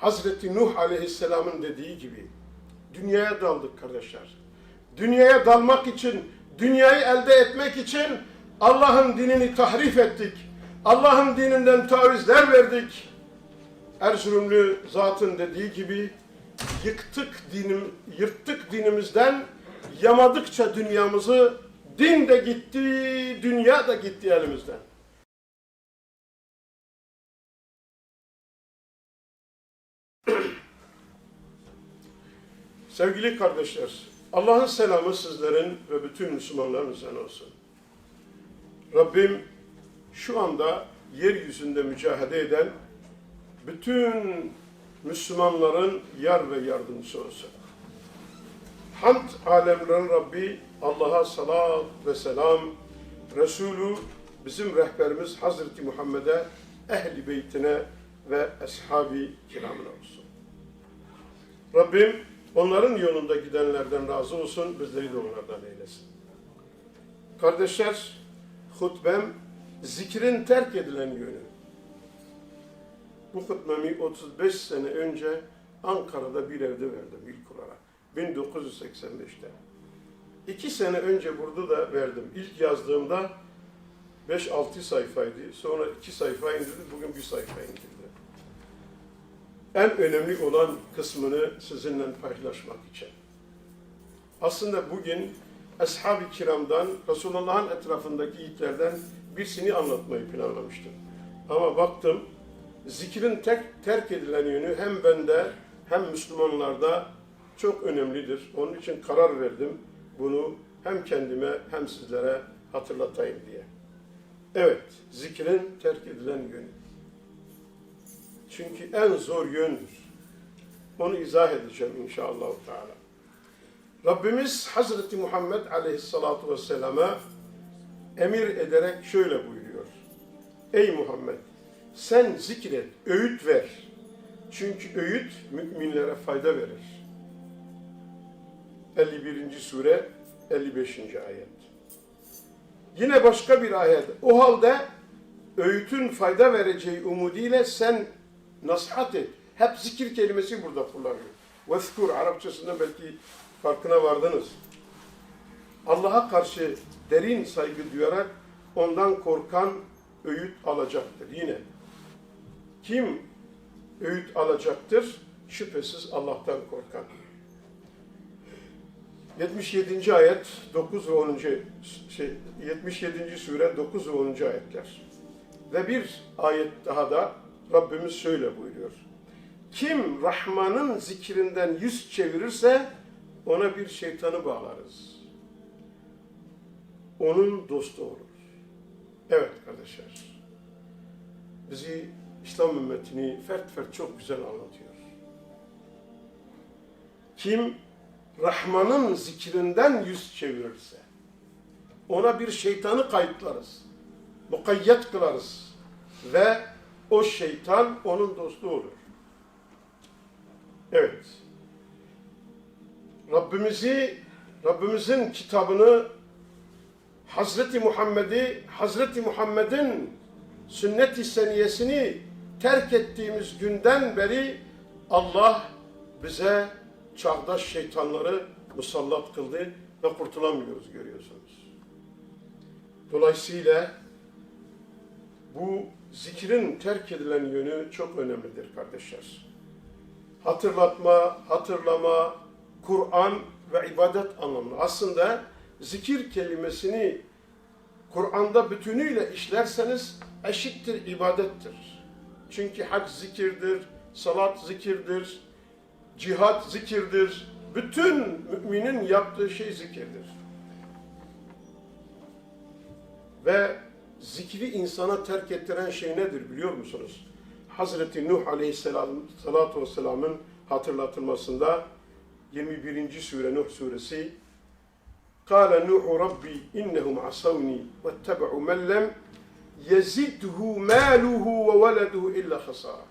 Hazreti Nuh Aleyhisselam'ın dediği gibi dünyaya daldık kardeşler. Dünyaya dalmak için, dünyayı elde etmek için Allah'ın dinini tahrif ettik. Allah'ın dininden tavizler verdik. Erzurumlu zatın dediği gibi yıktık dinim, yırttık dinimizden, yamadıkça dünyamızı, din de gitti, dünya da gitti elimizden. Sevgili kardeşler, Allah'ın selamı sizlerin ve bütün Müslümanların üzerine olsun. Rabbim şu anda yeryüzünde mücadele eden bütün Müslümanların yar ve yardımcısı olsun. Hamd alemlerin Rabbi Allah'a salat ve selam, Resulü bizim rehberimiz Hazreti Muhammed'e, ehli beytine ve ashabi kiramına olsun. Rabbim onların yolunda gidenlerden razı olsun, bizleri de onlardan eylesin. Kardeşler, hutbem zikrin terk edilen yönü. Bu hutbemi 35 sene önce Ankara'da bir evde verdim ilk olarak. 1985'te. İki sene önce burada da verdim. İlk yazdığımda 5-6 sayfaydı. Sonra iki sayfa indirdi. Bugün bir sayfa indirdi. En önemli olan kısmını sizinle paylaşmak için. Aslında bugün Ashab-ı Kiram'dan, Resulullah'ın etrafındaki yiğitlerden birisini anlatmayı planlamıştım. Ama baktım, zikrin tek, terk edilen yönü hem bende hem Müslümanlarda çok önemlidir. Onun için karar verdim bunu hem kendime hem sizlere hatırlatayım diye. Evet, zikrin terk edilen yönü. Çünkü en zor yöndür. Onu izah edeceğim inşallah. Teala. Rabbimiz Hazreti Muhammed Aleyhissalatu Vesselam'a emir ederek şöyle buyuruyor. Ey Muhammed sen zikret, öğüt ver. Çünkü öğüt müminlere fayda verir. 51. sure 55. ayet. Yine başka bir ayet. O halde öğütün fayda vereceği umudiyle sen nasihat et. Hep zikir kelimesi burada kullanılıyor. Vezkur Arapçasında belki farkına vardınız. Allah'a karşı derin saygı duyarak ondan korkan öğüt alacaktır. Yine kim öğüt alacaktır? Şüphesiz Allah'tan korkan. 77. ayet 9 ve 10. şey 77. sure 9 ve 10. ayetler. Ve bir ayet daha da Rabbimiz şöyle buyuruyor. Kim Rahman'ın zikrinden yüz çevirirse ona bir şeytanı bağlarız. Onun dostu olur. Evet kardeşler. Bizi İslam ümmetini fert fert çok güzel anlatıyor. Kim Rahman'ın zikrinden yüz çevirirse ona bir şeytanı kayıtlarız. Mukayyet kılarız. Ve o şeytan onun dostu olur. Evet. Rabbimizi, Rabbimizin kitabını Hazreti Muhammed'i, Hazreti Muhammed'in sünnet-i seniyesini terk ettiğimiz günden beri Allah bize çağdaş şeytanları musallat kıldı ve kurtulamıyoruz görüyorsunuz. Dolayısıyla bu zikrin terk edilen yönü çok önemlidir kardeşler. Hatırlatma, hatırlama, Kur'an ve ibadet anlamında. Aslında zikir kelimesini Kur'an'da bütünüyle işlerseniz eşittir ibadettir. Çünkü hac zikirdir, salat zikirdir, cihat zikirdir. Bütün müminin yaptığı şey zikirdir. Ve zikri insana terk ettiren şey nedir biliyor musunuz? Hazreti Nuh Aleyhisselatü Vesselam'ın hatırlatılmasında 21. sure Nuh suresi قال نوح ربي إنهم عصوني واتبعوا من لم يزده ماله وولده إلا خسارة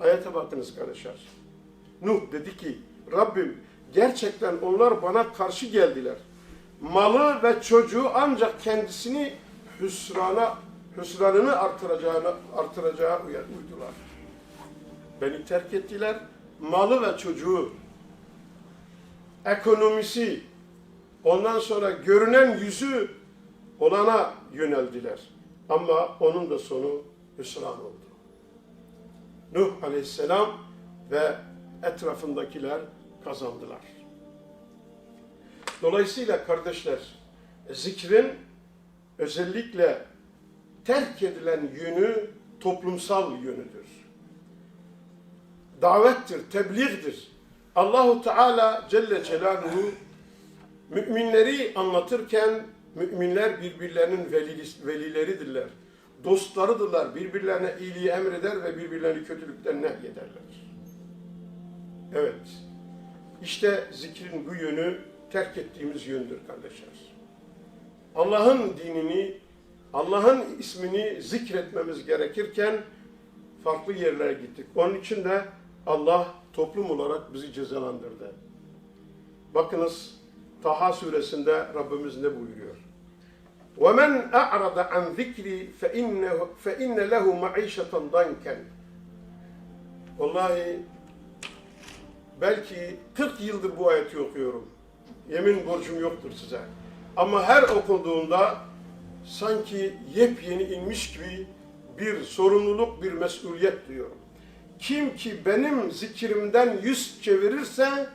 Ayete bakınız kardeşler. Nuh dedi ki Rabbim gerçekten onlar bana karşı geldiler. Malı ve çocuğu ancak kendisini hüsrana hüsranını artıracağını artıracağı uydular. Beni terk ettiler. Malı ve çocuğu, ekonomisi, ondan sonra görünen yüzü olana yöneldiler. Ama onun da sonu hüsran oldu. Nuh aleyhisselam ve etrafındakiler kazandılar. Dolayısıyla kardeşler, zikrin özellikle terk edilen yönü toplumsal yönüdür. Davettir, tebliğdir. Allahu Teala Celle Celaluhu müminleri anlatırken müminler birbirlerinin velileridirler. Dostlarıdırlar. Birbirlerine iyiliği emreder ve birbirlerini kötülükten nehyederler. Evet. İşte zikrin bu yönü terk ettiğimiz yöndür kardeşler. Allah'ın dinini, Allah'ın ismini zikretmemiz gerekirken farklı yerlere gittik. Onun için de Allah toplum olarak bizi cezalandırdı. Bakınız Taha suresinde Rabbimiz ne buyuruyor? وَمَنْ أَعْرَضَ عَنْ ذِكْرِي فَإِنَّ, فَإِنَّ لَهُ مَعِيشَةً ضَنْكًا Vallahi belki 40 yıldır bu ayeti okuyorum. Yemin borcum yoktur size. Ama her okunduğunda sanki yepyeni inmiş gibi bir sorumluluk, bir mesuliyet duyuyorum. Kim ki benim zikrimden yüz çevirirse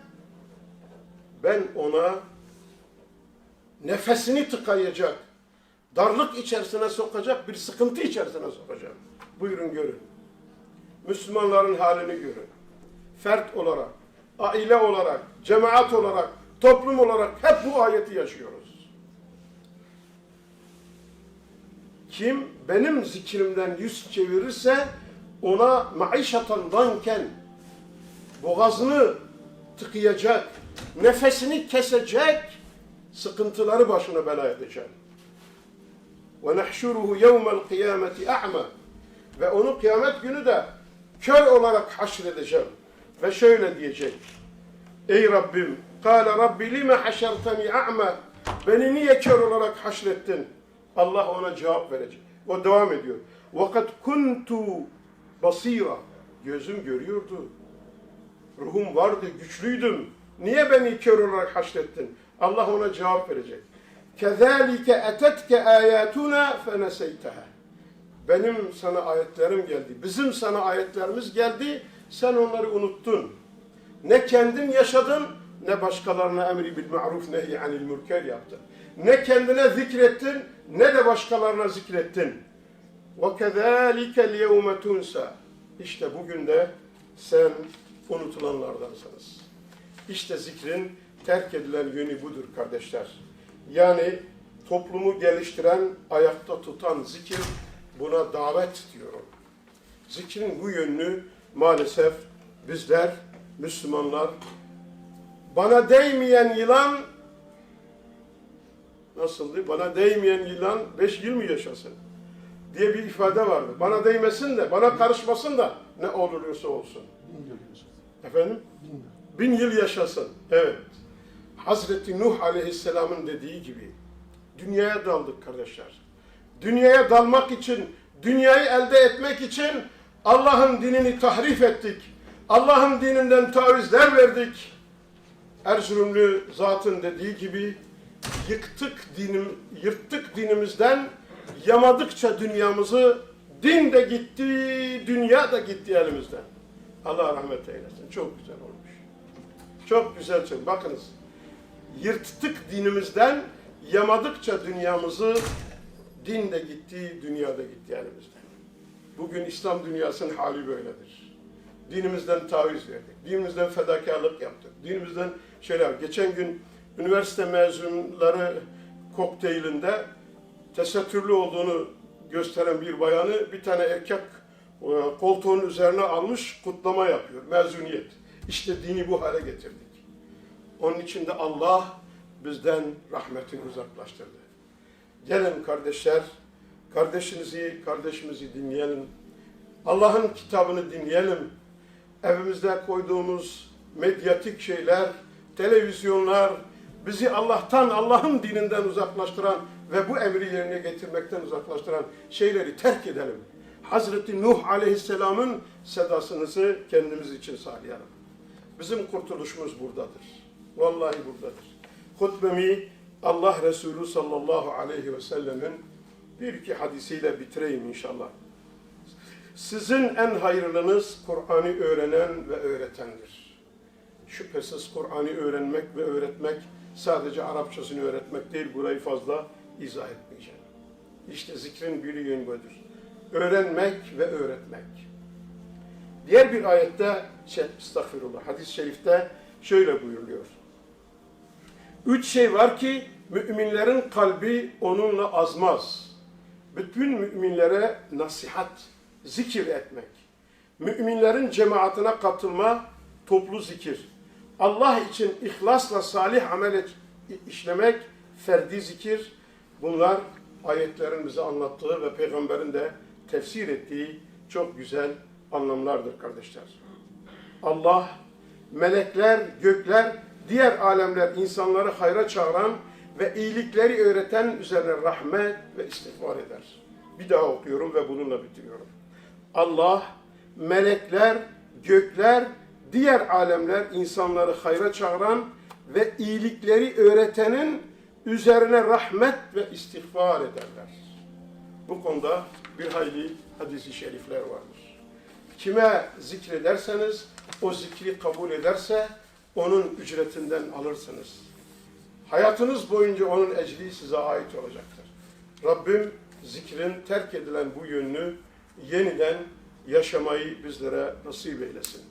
ben ona nefesini tıkayacak, darlık içerisine sokacak, bir sıkıntı içerisine sokacağım. Buyurun görün. Müslümanların halini görün. Fert olarak, aile olarak, cemaat olarak, toplum olarak hep bu ayeti yaşıyoruz. Kim benim zikrimden yüz çevirirse ona maişatan danken boğazını tıkayacak, nefesini kesecek, sıkıntıları başına bela edeceğim. Ve nahşuruhu yevmel kıyameti a'ma ve onu kıyamet günü de kör olarak haşredeceğim. Ve şöyle diyecek. Ey Rabbim, kâle Rabbi lime haşerteni a'ma beni niye kör olarak haşrettin? Allah ona cevap verecek. O devam ediyor. Vakat kuntu basira. Gözüm görüyordu. Ruhum vardı, güçlüydüm. Niye beni kör olarak haşrettin? Allah ona cevap verecek. Kezalike etetke ayatuna feneseyteha. Benim sana ayetlerim geldi. Bizim sana ayetlerimiz geldi. Sen onları unuttun. Ne kendin yaşadın ne başkalarına emri bil ma'ruf nehy anil münker yaptın. Ne kendine zikrettin ne de başkalarına zikrettin. Ve kezalike yevme tunsa. İşte bugün de sen unutulanlardansınız. İşte zikrin terk edilen yönü budur kardeşler. Yani toplumu geliştiren, ayakta tutan zikir buna davet diyorum. Zikrin bu yönünü maalesef bizler Müslümanlar bana değmeyen yılan nasıldı? Bana değmeyen yılan beş yıl mı yaşasın? diye bir ifade vardı. Bana değmesin de, bana karışmasın da ne olursa olsun. Bin yıl yaşasın. Efendim? Bin yıl. Bin yıl yaşasın. Evet. Hazreti Nuh Aleyhisselam'ın dediği gibi dünyaya daldık kardeşler. Dünyaya dalmak için, dünyayı elde etmek için Allah'ın dinini tahrif ettik. Allah'ın dininden tavizler verdik. Erzurumlu zatın dediği gibi yıktık dinim, yırttık dinimizden, yamadıkça dünyamızı, din de gitti, dünya da gitti elimizden. Allah rahmet eylesin. Çok güzel olmuş. Çok güzel çok. Bakınız. Yırttık dinimizden, yamadıkça dünyamızı, din de gitti, dünya da gitti elimizden. Bugün İslam dünyasının hali böyledir. Dinimizden taviz verdik. Dinimizden fedakarlık yaptık. Dinimizden şeyler. Geçen gün üniversite mezunları kokteylinde tesettürlü olduğunu gösteren bir bayanı bir tane erkek e, koltuğun üzerine almış kutlama yapıyor. Mezuniyet. İşte dini bu hale getirdik. Onun için de Allah bizden rahmetini uzaklaştırdı. Gelin kardeşler, kardeşinizi, kardeşimizi dinleyelim. Allah'ın kitabını dinleyelim. Evimizde koyduğumuz medyatik şeyler, televizyonlar bizi Allah'tan, Allah'ın dininden uzaklaştıran ve bu emri yerine getirmekten uzaklaştıran şeyleri terk edelim. Hazreti Nuh Aleyhisselam'ın sedasınızı kendimiz için sağlayalım. Bizim kurtuluşumuz buradadır. Vallahi buradadır. Hutbemi Allah Resulü sallallahu aleyhi ve sellemin bir iki hadisiyle bitireyim inşallah. Sizin en hayırlınız Kur'an'ı öğrenen ve öğretendir. Şüphesiz Kur'an'ı öğrenmek ve öğretmek sadece Arapçasını öğretmek değil, burayı fazla izah etmeyeceğim. İşte zikrin bir yönü budur. Öğrenmek ve öğretmek. Diğer bir ayette, şey, estağfirullah, hadis-i şerifte şöyle buyuruluyor. Üç şey var ki müminlerin kalbi onunla azmaz. Bütün müminlere nasihat, zikir etmek. Müminlerin cemaatine katılma, toplu zikir. Allah için ihlasla salih amel işlemek, ferdi zikir. Bunlar ayetlerin bize anlattığı ve peygamberin de tefsir ettiği çok güzel anlamlardır kardeşler. Allah, melekler, gökler, diğer alemler insanları hayra çağıran ve iyilikleri öğreten üzerine rahmet ve istiğfar eder. Bir daha okuyorum ve bununla bitiriyorum. Allah, melekler, gökler, diğer alemler insanları hayra çağıran ve iyilikleri öğretenin üzerine rahmet ve istiğfar ederler. Bu konuda bir hayli hadisi şerifler vardır. Kime zikrederseniz o zikri kabul ederse onun ücretinden alırsınız. Hayatınız boyunca onun ecri size ait olacaktır. Rabbim zikrin terk edilen bu yönünü yeniden yaşamayı bizlere nasip eylesin.